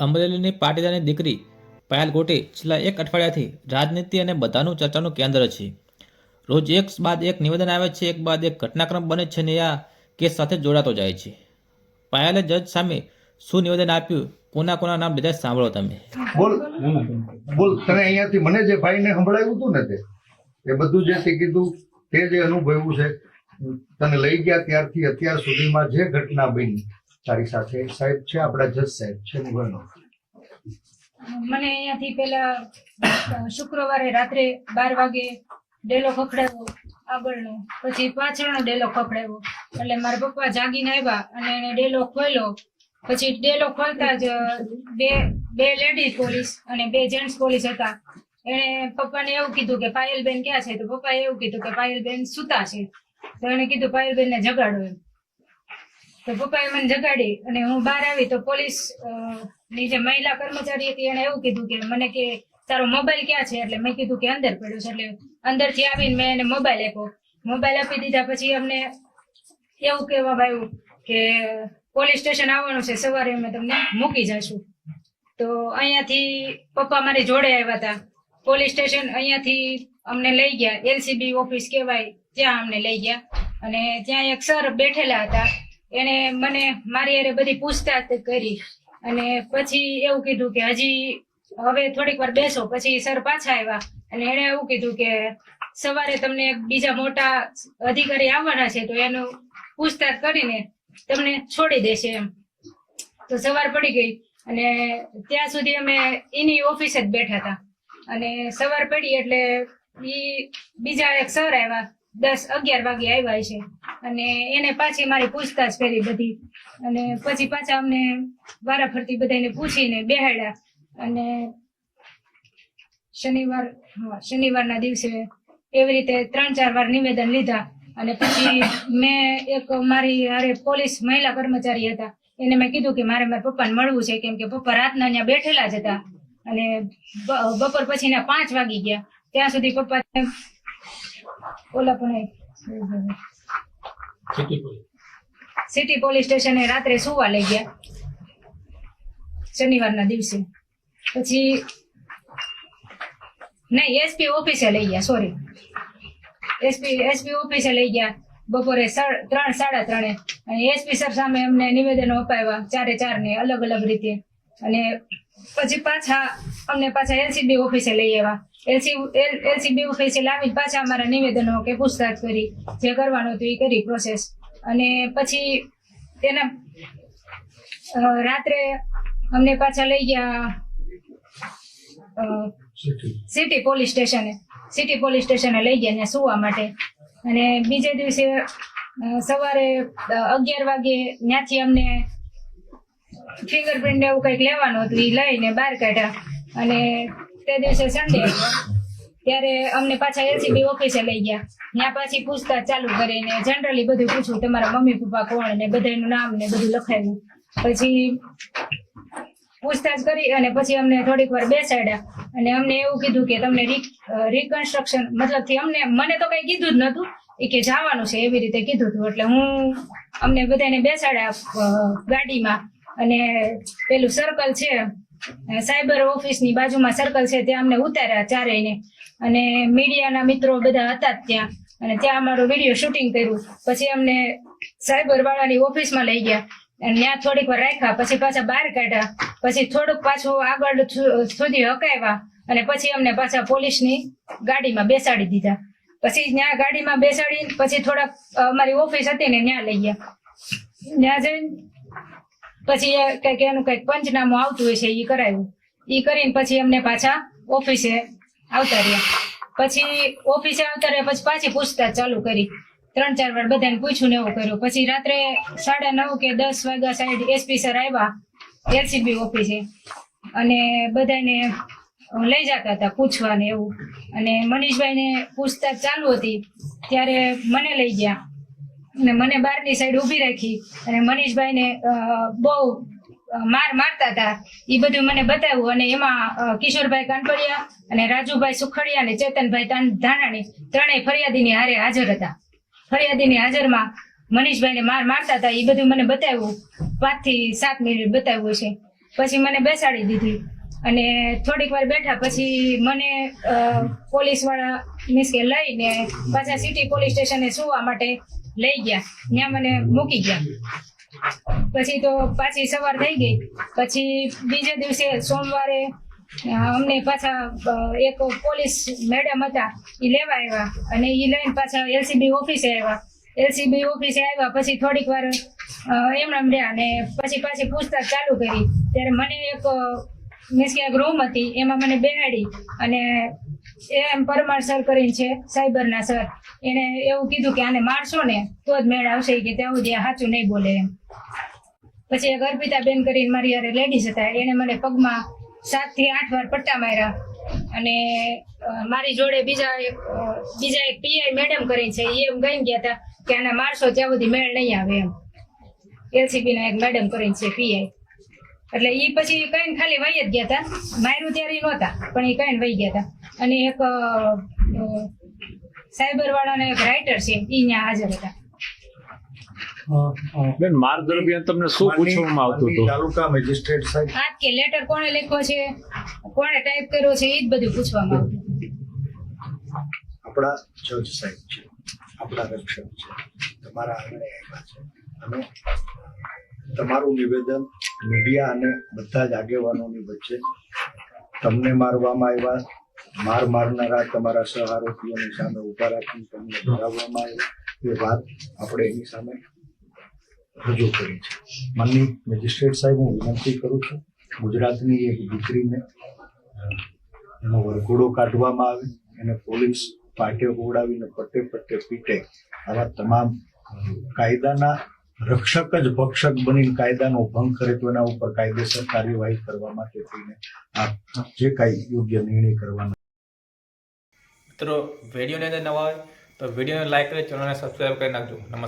અમરેલીની પાટીદારની દીકરી પાયલ ગોટી છેલ્લા એક અઠવાડિયાથી રાજનીતિ અને બધાનું ચર્ચાનું કેન્દ્ર છે. રોજ એક બાદ એક નિવેદન આવે છે, એક બાદ એક ઘટનાક્રમ બને છે ને આ કેસ સાથે જોડાતો જાય છે. પાયલે જજ સામે શું નિવેદન આપ્યું? કોના કોના નામ લીધા સાંભળો તમે. બોલ બોલ, તને અહીંયાથી મને જે ભાઈને સંભળાયું હતું ને તે, એ બધું જે તે કીધું, તે જે અનુભવ્યું છે, તને લઈ ગયા ત્યારથી અત્યાર સુધીમાં જે ઘટના બની તારી સાથે સાહેબ છે, આપણા જજ સાહેબ છે મુગલનો મને અહીંયાથી પેલા શુક્રવારે રાત્રે બાર વાગે ડેલો ખખડાવ્યો આગળનો. પછી પાછળનો ડેલો ખખડાવ્યો. એટલે મારા પપ્પા જાગીને આવ્યા અને એને ડેલો ખોલ્યો. પછી ડેલો ખોલતા જ બે બે લેડીઝ પોલીસ અને બે જેન્ટ્સ પોલીસ હતા. એને પપ્પાને એવું કીધું કે પાયલબેન ક્યાં છે? તો પપ્પાએ એવું કીધું કે પાયલબેન સુતા છે. તો એને કીધું પાયલબેન ને જગાડો એમ. તો પપ્પાએ મને જગાડી અને હું બહાર આવી તો પોલીસની જે મહિલા કર્મચારી હતી એને એવું કીધું કે મને કે તારો મોબાઈલ ક્યાં છે? એટલે મેં કીધું કે અંદર પડ્યો છે. એટલે અંદરથી આવીને મેં એને મોબાઈલ આપ્યો. મોબાઈલ આપી દીધા પછી અમને એવું કહેવામાં આવ્યું કે પોલીસ સ્ટેશન આવવાનું છે. સવારે અમે તમને મૂકી જશું. તો અહીંયાથી પપ્પા મારી જોડે આવ્યા હતા. પોલીસ સ્ટેશન અહીંયાથી અમને લઈ ગયા. એલસીબી ઓફિસ કહેવાય, ત્યાં અમને લઈ ગયા. અને ત્યાં એક સર બેઠેલા હતા. એને મને મારી હારે બધી પૂછતાછ કરી અને પછી એવું કીધું કે હજી હવે થોડીક વાર બેસો, પછી સર પાછા આવ્યા. અને એણે એવું કીધું કે સવારે તમને બીજા મોટા અધિકારી આવવાના છે તો એનું પૂછતાછ કરીને તમને છોડી દેશે એમ. તો સવાર પડી ગઈ અને ત્યાં સુધી અમે એની ઓફિસે જ બેઠા હતા. અને સવાર પડી એટલે ઈ બીજા એક સર આવ્યા. દસ અગિયાર વાગે આવ્યા છે. અને એને પાછી મારી પૂછતાછ કરી બધી. અને પછી પાછા અમને વારાફરતી બધાને પૂછીને બેહાડ્યા. અને શનિવાર શનિવારના દિવસે એવી રીતે ત્રણ ચાર વાર નિવેદન લીધા. અને પછી મેં એક મારી હારે પોલીસ મહિલા કર્મચારી હતા. એને મેં કીધું કે મારે મારા પપ્પાને મળવું છે, કેમ કે પપ્પા રાતના ત્યાં બેઠેલા જ હતા. અને બપોર બપોર પછીના પાંચ વાગી ગયા. ત્યાં સુધી પપ્પા ઓલા પણ સિટી પોલીસ. સ્ટેશને રાત્રે સુવા લઈ ગયા. શનિવારના દિવસે. પછી નહીં એસપી ઓફિસે લઈ ગયા સોરી એસપી એસપી ઓફિસે લઈ ગયા. બપોરે ત્રણ સાડા ત્રણે. અને એસપી સર સામે અમને નિવેદનો અપાવ્યા ચારે ચાર ને અલગ અલગ રીતે. અને પછી પાછા અમને પાછા એલસીબી ઓફિસે લઈ આવ્યા. એલસી એલસીબી ઓફિસે લાવી પાછા અમારા નિવેદનો કે પૂછતાછ કરી જે કરવાનું હતું એ કરી પ્રોસેસ અને પછી તેના રાત્રે અમને પાછા લઈ ગયા સિટી. પોલીસ સ્ટેશને. સિટી પોલીસ સ્ટેશને લઈ ગયા ત્યાં સુવા માટે. અને બીજે દિવસે સવારે અગિયાર વાગે ત્યાંથી અમને ફિંગરપ્રિન્ટ એવું કંઈક લેવાનું હતું એ લઈને બહાર કાઢ્યા. અને તે દિવસે સન્ડે ત્યારે અમને પાછા એલસીબી ઓફિસે લઈ ગયા. ત્યાં પાછી પૂછતાછ ચાલુ કરીને જનરલી બધું પૂછ્યું, તમારા મમ્મી, પપ્પા કોણ? ને બધાનું નામ ને બધું લખાવ્યું પછી પૂછતાછ કરી અને પછી અમને થોડીક વાર બેસાડ્યા. અને અમને એવું કીધું કે તમને રિકન્સ્ટ્રક્શન મતલબથી અમને, મને તો કઈ કીધું જ નતું, એ કે જવાનું છે એવી રીતે કીધું હતું. એટલે હું અમને બધાને બેસાડ્યા ગાડીમાં. અને પેલું સર્કલ છે સાયબર ઓફિસની બાજુમાં સર્કલ છે, ત્યાં અમને ઉતાર્યા ચારેયને. અને મીડિયાના મિત્રો બધા હતા ત્યાં. અને ત્યાં અમારું વીડિયો શૂટિંગ કર્યું. પછી અમને સાયબર વાળાની ઓફિસમાં લઈ ગયા. અને ત્યાં થોડીક વાર રાખ્યા, પછી પાછા બહાર કાઢ્યા. પછી થોડુંક પાછું આગળ સુધી હકાવ્યા. અને પછી અમને પાછા પોલીસની ગાડીમાં બેસાડી દીધા. પછી ત્યાં ગાડીમાં બેસાડી પછી થોડાક અમારી ઓફિસ હતી ને ત્યાં લઈ ગયા. ત્યાં જઈને પછી કંઈક એનું કંઈક પંચનામું આવતું હોય છે એ કરાવ્યું એ કરીને પછી અમને પાછા ઓફિસે આવતા રહ્યા. પછી ઓફિસે આવતા રહ્યા, પછી પાછી પૂછતાછ ચાલુ કરી. ત્રણ ચાર વાર બધાને પૂછ્યું ને એવું કર્યું. પછી રાત્રે સાડા નવ કે દસ વાગ્યા સાઈડ એસપી સર આવ્યા, એલસીબી ઓફિસે. અને બધાને લઈ જતા હતા પૂછવાને એવું. અને મનીષભાઈને પૂછતાછ ચાલુ હતી. ત્યારે મને લઈ ગયા. અને મને બહારની સાઈડ ઊભી રાખી અને મનીષભાઈને બહુ માર મારતા હતા. એ બધું મને બતાવ્યું અને એમાં કિશોરભાઈ કાનપડિયા અને રાજુભાઈ સુખડિયા અને ચેતનભાઈ તાન- ધાનાણી ત્રણેય ફરિયાદીની હારે હાજર હતા. ફરિયાદીની હાજરમાં મનીષભાઈને માર મારતા હતા. એ બધું મને બતાવ્યું. પાંચથી સાત મિનિટ બતાવ્યું છે પછી મને બેસાડી દીધી. અને થોડીક વાર બેઠા પછી મને પોલીસવાળા મીન્સ કે લઈને પાછા સિટી પોલીસ સ્ટેશને સુવા માટે લઈ ગયા. ત્યાં મને મૂકી ગયા. પછી તો પાછી સવાર થઈ ગઈ. પછી બીજે દિવસે સોમવારે અમને પાછા એક પોલીસ મેડમ હતા એ લેવા આવ્યા અને એ લઈને પાછા એલસીબી ઓફિસે આવ્યા. એલસીબી ઓફિસે આવ્યા પછી થોડીક વાર એમણે એમ રહ્યા અને પછી પાછી પૂછતાછ ચાલુ કરી. ત્યારે મને એક મીન્સ કે એક રૂમ હતી, એમાં મને બેહાડી અને એમ પરમાર સર કરીને છે, સાયબરના સર. એને એવું કીધું કે આને મારશો ને, તો જ મેળ આવશે કે ત્યાં સુધી સાચું નહીં બોલે એમ. પછી એક અર્પિતા બેન કરીને મારી યારે લેડીઝ હતા, એને મને પગમાં સાતથી આઠ વાર પટ્ટા માર્યા. અને મારી જોડે બીજા એક બીજા એક પીઆઈ મેડમ કરીને છે એ એમ ગઈ ગયા હતા કે આને મારશો, ત્યાં સુધી મેળ નહીં આવે એમ. એલસીબી ના એક મેડમ કરીને છે પીઆઈ એટલે ઈ પછી કઈ ખાલી વહી જ ગયા હતા માર્યું ત્યારે નહોતા પણ એ કઈ વહી ગયા હતા અને એક સાયબર વાળાના એક રાઇટર છે એ ત્યાં હાજર હતા. બેન માર્ગ દરમિયાન તમને શું પૂછવામાં આવતું હતું? તાલુકા મેજિસ્ટ્રેટ સાહેબ. હા કે લેટર કોણે લખ્યો છે કોણે ટાઈપ કર્યો છે એ જ બધું પૂછવામાં આવતું આપણા જજ સાહેબ છે આપણા રક્ષક છે તમારા આંગણે આવ્યા છે. અને તમારું નિવેદન મીડિયા અને બધા જ આગેવાનોની વચ્ચે તમને મારવામાં આવ્યા. માર મારનારા તમારા સહારોપીઓની સામે ઊભા રાખી તમને ભરાવવામાં આવ્યા. એ વાત આપણે એની સામે રજૂ કરી છે. માનની મેજિસ્ટ્રેટ સાહેબ, હું વિનંતી કરું છું, ગુજરાતની એક દીકરીને એનો વરઘોડો કાઢવામાં આવે, એને પોલીસ પાટે ઉડાવીને પટ્ટે પટ્ટે પીટે આવા તમામ કાયદાના રક્ષક જ ભક્ષક બનીને કાયદાનો ભંગ કરે તો એના ઉપર કાયદેસર કાર્યવાહી કરવા માટે થઈને આ જે કાંઈ યોગ્ય નિર્ણય કરવાનો. મિત્રો, વિડીયોની અંદર નવા હોય તો વિડીયોને લાઈક કરી ચેનલને સબસ્ક્રાઈબ કરી નાખજો. નમસ્કાર.